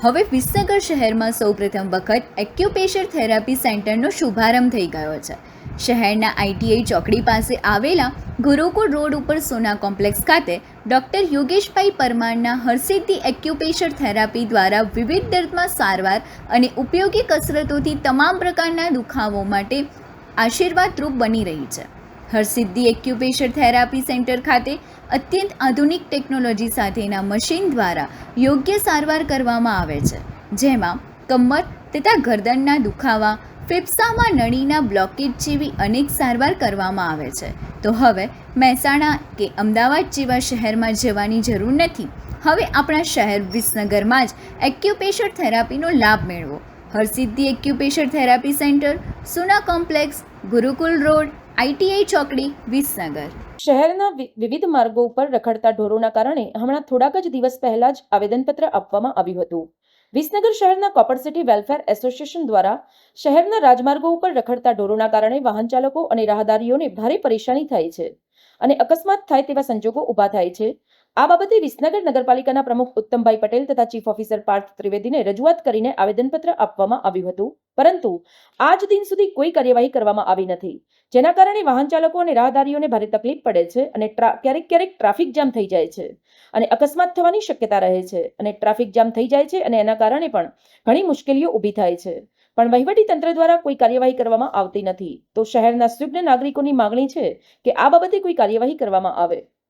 હવે વિસનગર શહેરમાં સૌપ્રથમ વખત એક્યુપેશર થેરાપી સેન્ટરનો શુભારંભ થઈ ગયો છે. શહેરના આઈટીઆઈ ચોકડી પાસે આવેલા ગુરુકુળ રોડ ઉપર સોના કોમ્પ્લેક્સ ખાતે ડૉક્ટર યોગેશભાઈ પરમારના હરસિદ્ધિ એક્યુપેશર થેરાપી દ્વારા વિવિધ દર્દમાં સારવાર અને ઉપયોગી કસરતોથી તમામ પ્રકારના દુખાવો માટે આશીર્વાદરૂપ બની રહી છે. હરસિદ્ધિ એક્યુપેશર થેરાપી સેન્ટર ખાતે અત્યંત આધુનિક ટેકનોલોજી સાથેના મશીન દ્વારા યોગ્ય સારવાર કરવામાં આવે છે. જેમાં કમર, તથા ગરદનના દુખાવા, ફેફસામાં નળીના બ્લોકેજ જેવી અનેક સારવાર કરવામાં આવે છે. તો હવે મહેસાણા કે અમદાવાદ જેવા શહેરમાં જવાની જરૂર નથી. હવે આપણા શહેર વિસનગરમાં જ એક્યુપેશર થેરાપીનો લાભ મેળવો. Harsiddhi acupressure therapy centre, Suna complex, Gurukul road ITI ચોકડી વિસનગર. શહેરના વિવિધ માર્ગો ઉપર રખડતા ઢોરોના કારણે હમણાં થોડાક જ દિવસ પહેલા જ આવેદનપત્ર આપવામાં આવ્યું હતું. વિસનગર શહેરના કોપર સિટી વેલફેર એસોસિએશન દ્વારા શહેરના રાજમાર્ગો ઉપર રખડતા ઢોરોના કારણે વાહન ચાલકો અને રાહદારીઓને ભારે પરેશાની થાય છે અને અકસ્માત થાય તેવા સંજોગો ઊભા થાય છે. આ બાબતે વિસનગર નગરપાલિકાના પ્રમુખ ઉત્તમભાઈ પટેલ તથા ચીફ ઓફિસર પાર્થ ત્રિવેદીને રજૂઆત કરીને આવેદનપત્ર આપવામાં આવ્યું હતું. પરંતુ આજ દિન સુધી કોઈ કાર્યવાહી કરવામાં આવી નથી, જેના કારણે વાહન ચાલકો અને રાહદારીઓને ભારે તકલીફ પડે છે અને ક્યારેક ક્યારેક ટ્રાફિક જામ થઈ જાય છે અને અકસ્માત થવાની શક્યતા રહે છે અને ટ્રાફિક જામ થઈ જાય છે અને એના કારણે પણ ઘણી મુશ્કેલીઓ ઊભી થાય છે. પણ વહીવટી તંત્ર દ્વારા કોઈ કાર્યવાહી કરવામાં આવતી નથી. તો શહેરના સુજ્ઞ નાગરિકોની માંગણી છે કે આ બાબતે કોઈ કાર્યવાહી કરવામાં આવે.